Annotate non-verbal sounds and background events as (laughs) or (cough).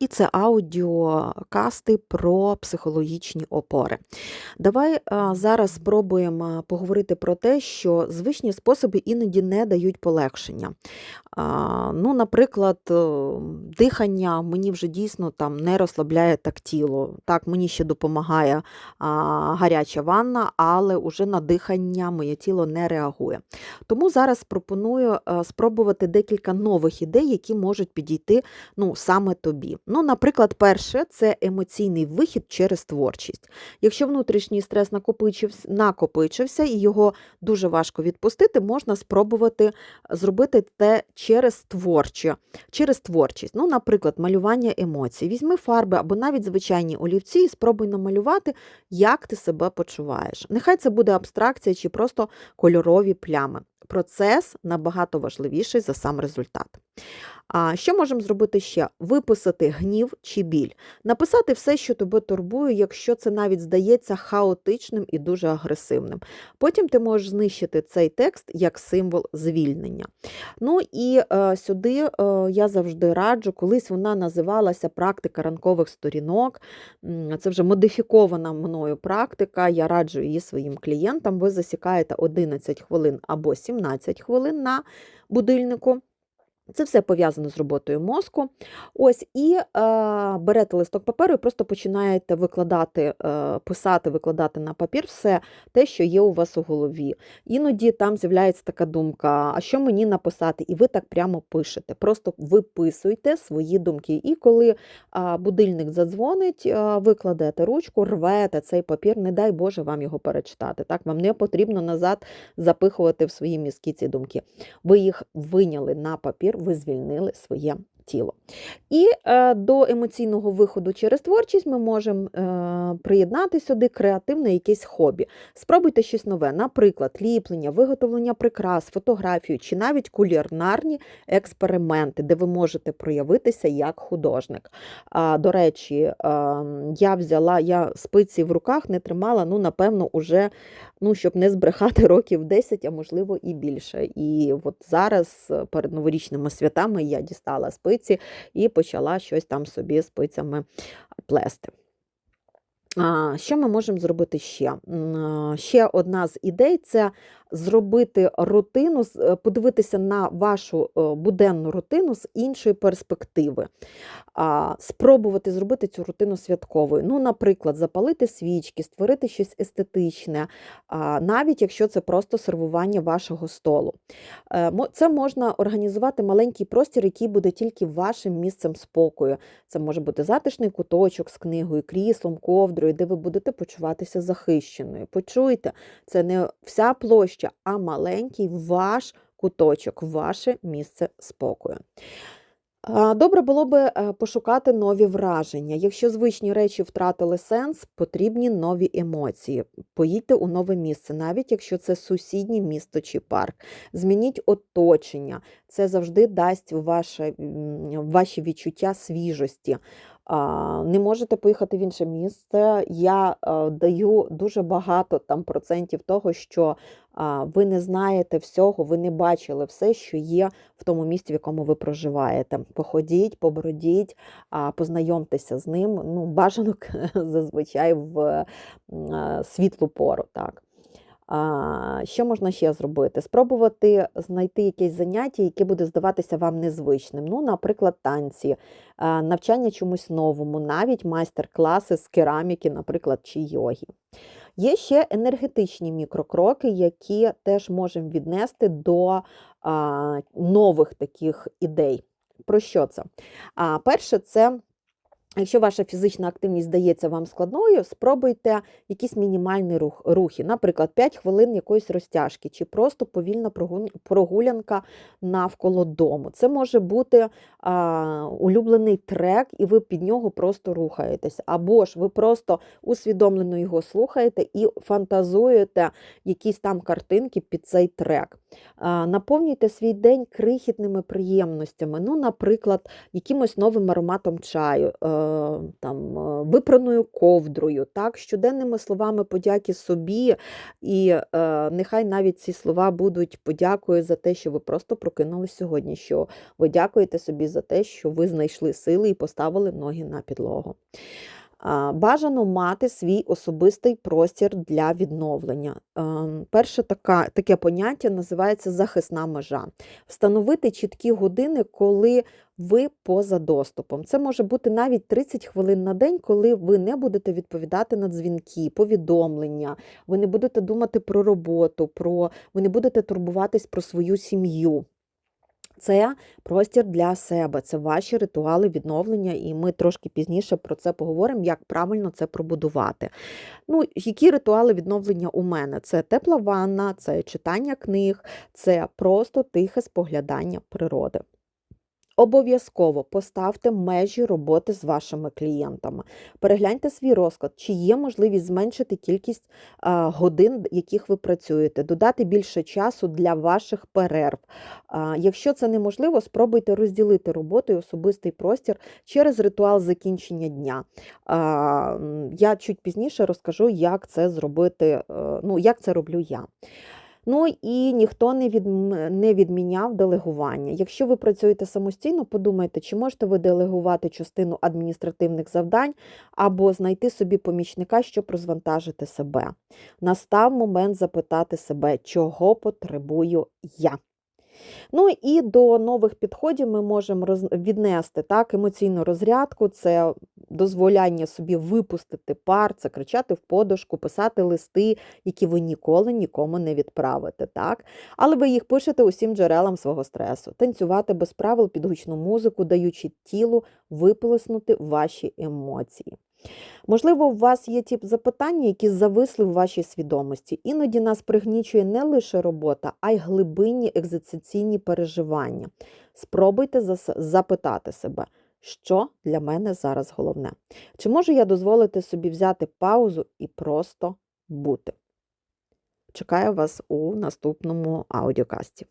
І це аудіокасти про психологічні опори. Давай а, зараз спробуємо поговорити про те, що звичні способи іноді не дають полегшення. Ну, Наприклад, е, дихання мені вже дійсно там не розслабляє так тіло. Так, мені ще допомагає гаряча ванна, але уже на дихання моє тіло не реагує. Тому зараз пропоную е, спробувати декілька нових ідей, які можуть підійти ну, саме тобі. Ну, Наприклад, перше це емоційний вихід через творчість. Якщо внутрішній стрес накопичився, і його дуже важко відпустити, можна спробувати зробити те через творче, через творчість. Ну, Наприклад, малювання емоцій. Візьми фарби або навіть звичайні олівці і спробуй намалювати, як ти себе почуваєш. Нехай це буде абстракція чи просто кольорові плями. Процес набагато важливіший за сам результат. А що можемо зробити ще? Виписати гнів чи біль, написати все, що тебе турбує, якщо це навіть здається хаотичним і дуже агресивним. Потім ти можеш знищити цей текст як символ звільнення. Ну і е, сюди е, я завжди раджу, колись вона називалася практика ранкових сторінок. Це вже модифікована мною практика. Я раджу її своїм клієнтам. Ви засікаєте 11 хвилин або 17 хвилин на будильнику. Це все пов'язано з роботою мозку. Ось І е, берете листок паперу і просто починаєте викладати, е, писати, викладати на папір все те, що є у вас у голові. Іноді там з'являється така думка, а що мені написати? І ви так прямо пишете. Просто виписуйте свої думки. І коли е, будильник задзвонить, е, ви кладете ручку, рвете цей папір, не дай Боже вам його перечитати. Так? Вам не потрібно назад запихувати в свої мізки ці думки. Ви їх виняли на папір ви звільнили своє тіло. І е, до емоційного виходу через творчість ми можемо е, приєднати сюди креативне якесь хобі. Спробуйте щось нове, наприклад, ліплення, виготовлення прикрас, фотографію чи навіть кулінарні експерименти, де ви можете проявитися як художник. А, До речі, е, я взяла я спиці в руках, не тримала, ну, напевно, уже, ну, щоб не збрехати років 10, а можливо і більше. І от зараз перед новорічними святами я дістала спиці спиці і почала щось там собі спицями плести. Що ми можемо зробити ще? Ще одна з ідей це зробити рутину, е, подивитися на вашу е, буденну рутину з іншої перспективи, спробувати зробити цю рутину святковою. Ну, Наприклад, запалити свічки, створити щось естетичне, навіть якщо це просто сервування вашого столу. Е, це можна організувати маленький простір, який буде тільки вашим місцем спокою. Це може бути затишний куточок з книгою, кріслом, ковдрою, де ви будете почуватися захищеною. Почуйте, це не вся площа площа, а маленький ваш куточок, ваше місце спокою. Добре було би е, пошукати нові враження. Якщо звичні речі втратили сенс, потрібні нові емоції. Поїдьте у нове місце, навіть якщо це сусіднє місто чи парк. Змініть оточення, це завжди дасть ваше, ваші відчуття свіжості не можете поїхати в інше місце. Я е, даю дуже багато там процентів того, що ви не знаєте всього, ви не бачили все, що є в тому місці, в якому ви проживаєте. Походіть, побродіть, познайомтеся з ним. Ну, бажано (laughs) зазвичай в е, світлу пору. так. Що можна ще зробити? Спробувати знайти якесь заняття, яке буде здаватися вам незвичним. Ну, Наприклад, танці, навчання чомусь новому, навіть майстер-класи з кераміки, наприклад, чи йоги. Є ще енергетичні мікрокроки, які теж можемо віднести до нових таких ідей. Про що це? А, Перше, це Якщо ваша фізична активність здається вам складною, спробуйте якісь мінімальні рух, рухи, наприклад, 5 хвилин якоїсь розтяжки, чи просто повільна прогулянка навколо дому. Це може бути а, улюблений трек, і ви під нього просто рухаєтесь. Або ж ви просто усвідомлено його слухаєте і фантазуєте якісь там картинки під цей трек. Наповнюйте свій день крихітними приємностями. Ну, наприклад, якимось новим ароматом чаю, е, там, е, випраною ковдрою, так, щоденними словами подяки собі. І е, нехай навіть ці слова будуть подякою за те, що ви просто прокинулись сьогодні, що ви дякуєте собі за те, що ви знайшли сили і поставили ноги на підлогу. Бажано мати свій особистий простір для відновлення. Ем, Перше така, таке поняття називається захисна межа. Встановити чіткі години, коли ви поза доступом. Це може бути навіть 30 хвилин на день, коли ви не будете відповідати на дзвінки, повідомлення, ви не будете думати про роботу, про ви не будете турбуватись про свою сім'ю. Це простір для себе, це ваші ритуали відновлення, і ми трошки пізніше про це поговоримо, як правильно це пробудувати. Ну, які ритуали відновлення у мене? Це тепла ванна, це читання книг, це просто тихе споглядання природи. Обов'язково поставте межі роботи з вашими клієнтами. Перегляньте свій розклад, чи є можливість зменшити кількість годин, яких ви працюєте, додати більше часу для ваших перерв. Якщо це неможливо, спробуйте розділити роботу і особистий простір через ритуал закінчення дня. Я чуть пізніше розкажу, як це зробити, е, ну, як це роблю я. Ну і ніхто не відм... не відміняв делегування. Якщо ви працюєте самостійно, подумайте, чи можете ви делегувати частину адміністративних завдань або знайти собі помічника, щоб розвантажити себе. Настав момент запитати себе, чого потребую я. Ну і до нових підходів ми можемо віднести так, емоційну розрядку, це дозволяння собі випустити пар, це кричати в подушку, писати листи, які ви ніколи нікому не відправите. так? Але ви їх пишете усім джерелам свого стресу, танцювати без правил під гучну музику, даючи тілу виплеснути ваші емоції. Можливо, у вас є ті запитання, які зависли в вашій свідомості. Іноді нас пригнічує не лише робота, а й глибинні екзистенційні переживання. Спробуйте запитати себе, що для мене зараз головне. Чи можу я дозволити собі взяти паузу і просто бути? Чекаю вас у наступному аудіокасті.